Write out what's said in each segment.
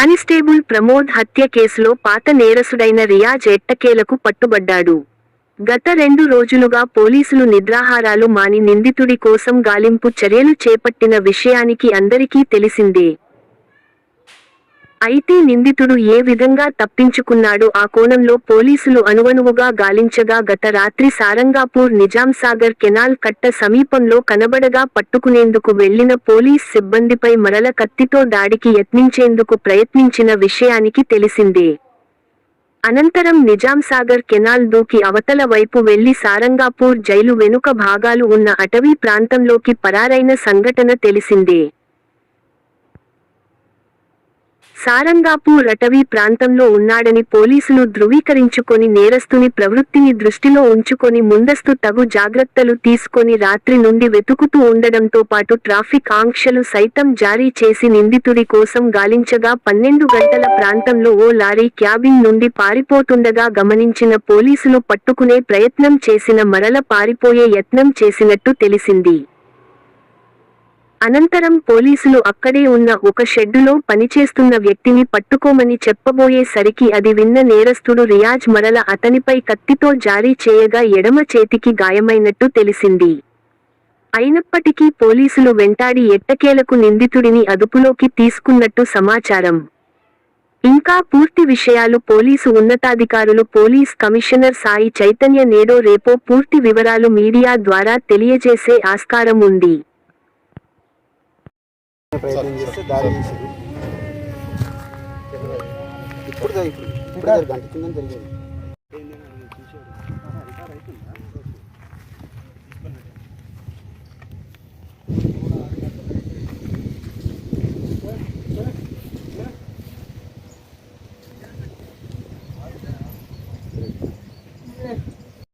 Constable Pramod హత్య కేసులో పాత నేరసుడైన రియాజ్ ఎట్టకేలకు పట్టుబడ్డాడు. గత రెండు రోజులుగా పోలీసులు నిద్రాహారాలు మాని నిందితుడి కోసం గాలింపు చర్యలు చేపట్టిన విషయానికి అందరికీ తెలిసిందే. అయితే నిందితుడు ఏ విధంగా తప్పించుకున్నాడు ఆ కోణంలో పోలీసులు అనువనువుగా గాలించగా గత రాత్రి సారంగాపూర్ నిజాంసాగర్ కెనాల్ కట్ట సమీపంలో కనబడగా పట్టుకునేందుకు వెళ్ళిన పోలీస్ సిబ్బందిపై మరల కత్తితో దాడికి యత్నించేందుకు ప్రయత్నించిన విషయానికి తెలిసిందే. అనంతరం నిజాంసాగర్ కెనాల్ దూకి అవతల వైపు వెళ్ళి సారంగాపూర్ జైలు వెనుక భాగాలు ఉన్న అటవీ ప్రాంతంలోకి పరారైన సంఘటన తెలిసిందే. సారంగాపూర్ అటవీ ప్రాంతంలో ఉన్నాడని పోలీసులు ధృవీకరించుకొని నేరస్తుని ప్రవృత్తిని దృష్టిలో ఉంచుకొని ముందస్తు తగు జాగ్రత్తలు తీసుకొని రాత్రి నుండి వెతుకుతూ ఉండడంతో పాటు ట్రాఫిక్ ఆంక్షలు సైతం జారీ చేసి నిందితుడి కోసం గాలించగా పన్నెండు గంటల ప్రాంతంలో ఓ లారీ క్యాబిన్ నుండి పారిపోతుండగా గమనించిన పోలీసులు పట్టుకునే ప్రయత్నం చేసిన మరల పారిపోయే యత్నం చేసినట్టు తెలిసింది. అనంతరం పోలీసులు అక్కడే ఉన్న ఒక షెడ్డులో పనిచేస్తున్న వ్యక్తిని పట్టుకోమని చెప్పబోయేసరికి అది విన్న నేరస్తుడు రియాజ్ మరల అతనిపై కత్తితో జారీ చేయగా ఎడమ చేతికి గాయమైనట్టు తెలిసింది. అయినప్పటికీ పోలీసులు వెంటాడి ఎట్టకేలకు నిందితుడిని అదుపులోకి తీసుకున్నట్టు సమాచారం. ఇంకా పూర్తి విషయాలు పోలీసు ఉన్నతాధికారులు పోలీస్ కమిషనర్ సాయి చైతన్య నేడో రేపో పూర్తి వివరాలు మీడియా ద్వారా తెలియజేసే ఆస్కారం ఉంది. ప్రయత్నం చేస్తే దారి తీసింది ఇప్పుడు దా- ఇప్పుడు ఇప్పుడు జరిగింది గంట కింద జరిగింది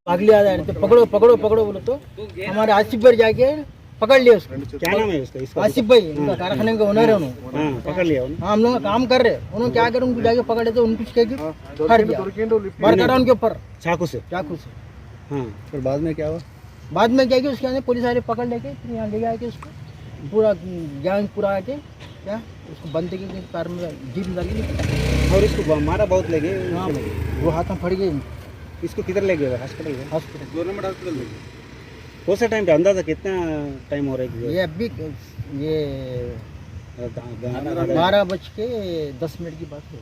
अगले आ जाए तो पकड़ो पकड़ो पकड़ो बोलो तो हमारे आसिफ भाई जाके पकड़ लिया उसको। क्या नाम है उसका? आसिफ भाई उनका कारखाने का ओनर है उन्होंने। हाँ पकड़ लिया उन्होंने। हाँ हम लोग काम कर रहे हैं। उन्होंने क्या करा उनको जाके पकड़े तो उनको उसके करा उनके ऊपर। चाकू से? चाकू से। हाँ। फिर बाद में क्या हुआ? बाद में क्या किया? उसके आने पुलिस वाले पकड़ लेके फिर यहाँ ले आके उसको पूरा गैंग पूरा आके क्या? उसको बंद के कार में जीप में डाल और इसको मारा बहुत लगे। हाँ, वो हाथ में फट गए। इसको किधर ले गए? Hospital hospital. गवर्नमेंट हॉस्पिटल ले गए कौन से टाइम पे? अंदाज़ा कितना टाइम हो रहा है ये अभी ये बारह बज के दस मिनट की बात है।